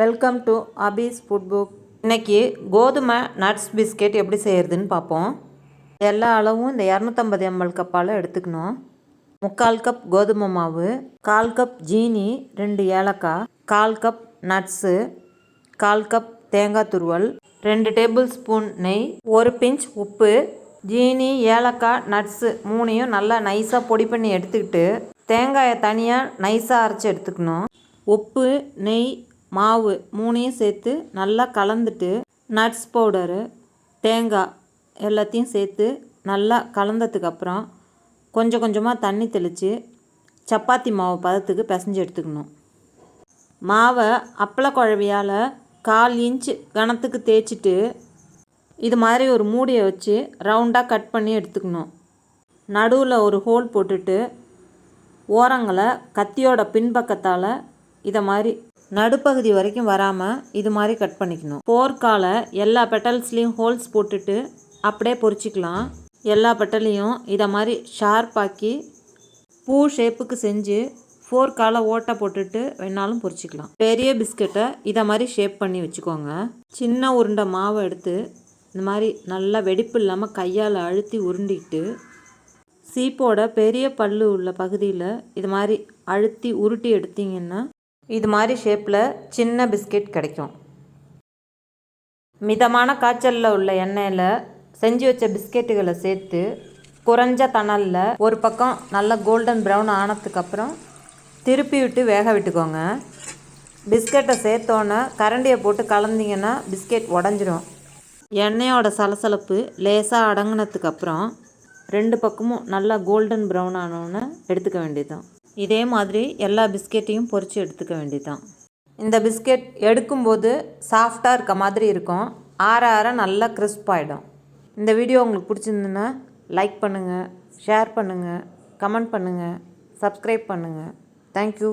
Welcome to Hafiz food book இன்னைக்கு கோதுமை nuts biscuit எப்படி செய்கிறதுன்னு பார்ப்போம். எல்லா அளவும் இந்த இரநூத்தம்பது எம்எல் கப்பால் எடுத்துக்கணும். முக்கால் கப் கோதுமை மாவு கால் கப் ஜீனி ரெண்டு ஏலக்காய் கால் கப் நட்ஸு கால் கப் தேங்காய் துருவல் ரெண்டு டேபிள் ஸ்பூன் நெய் ஒரு பிஞ்ச் உப்பு ஜீனி ஏலக்காய் நட்ஸு மூணையும் நல்லா நைஸாக பொடி பண்ணி எடுத்துக்கிட்டு தேங்காயை தனியாக நைஸாக அரைச்சி எடுத்துக்கணும். உப்பு நெய் மாவு மூணையும் சேர்த்து நல்லா கலந்துட்டு நட்ஸ் பவுடரு தேங்காய் எல்லாத்தையும் சேர்த்து நல்லா கலந்ததுக்கப்புறம் கொஞ்சம் கொஞ்சமாக தண்ணி தெளித்து சப்பாத்தி மாவு பதத்துக்கு பிசைஞ்சு எடுத்துக்கணும். மாவை அப்பள குழவியால் கால் இன்ச் கணத்துக்கு தேய்ச்சிட்டு இது மாதிரி ஒரு மூடியை வச்சு ரவுண்டாக கட் பண்ணி எடுத்துக்கணும். நடுவில் ஒரு ஹோல் போட்டுட்டு ஓரங்களை கத்தியோட பின்பக்கத்தால் இதை மாதிரி நடுப்பகுதி வரைக்கும் வராமல் இது மாதிரி கட் பண்ணிக்கணும். போர்க்கால எல்லா பெட்டல்ஸ்லேயும் ஹோல்ஸ் போட்டுட்டு அப்படியே பொறிச்சிக்கலாம். எல்லா பெட்டலையும் இதை மாதிரி ஷார்ப்பாக்கி பூ ஷேப்புக்கு செஞ்சு ஃபோர்க்கால ஓட்டை போட்டுட்டு வேணாலும் பொறிச்சிக்கலாம். பெரிய பிஸ்கட்டை இதை மாதிரி ஷேப் பண்ணி வச்சுக்கோங்க. சின்ன உருண்டை மாவை எடுத்து இந்த மாதிரி நல்லா வெடிப்பு இல்லாமல் கையால் அழுத்தி உருண்டிக்கிட்டு சீப்போட பெரிய பல்லு உள்ள பகுதியில் இது மாதிரி அழுத்தி உருட்டி எடுத்தீங்கன்னா இது மாதிரி ஷேப்பில் சின்ன பிஸ்கெட் கிடைக்கும். மிதமான காய்ச்சலில் உள்ள எண்ணெயில் செஞ்சு வச்ச பிஸ்கெட்டுகளை சேர்த்து குறைஞ்ச தணலில் ஒரு பக்கம் நல்லா கோல்டன் ப்ரௌன் ஆனதுக்கப்புறம் திருப்பி விட்டு வேக விட்டுக்கோங்க. பிஸ்கெட்டை சேர்த்தோன்னே கரண்டியை போட்டு கலந்தீங்கன்னா பிஸ்கெட் உடஞ்சிரும். எண்ணெயோட சலசலப்பு லேசாக அடங்கினதுக்கப்புறம் ரெண்டு பக்கமும் நல்லா கோல்டன் ப்ரௌன் ஆனோன்னு எடுத்துக்க வேண்டியதுதான். இதே மாதிரி எல்லா பிஸ்கெட்டையும் பொறிச்சு எடுத்துக்க வேண்டியதுதான். இந்த பிஸ்கெட் எடுக்கும்போது சாஃப்டாக இருக்க மாதிரி இருக்கும். ஆற ஆற நல்லா கிறிஸ்ப் ஆகிடும் இந்த வீடியோ உங்களுக்கு பிடிச்சிருந்துன்னா லைக் பண்ணுங்கள் ஷேர் பண்ணுங்கள் கமெண்ட் பண்ணுங்கள் சப்ஸ்கிரைப் பண்ணுங்கள் தேங்க்யூ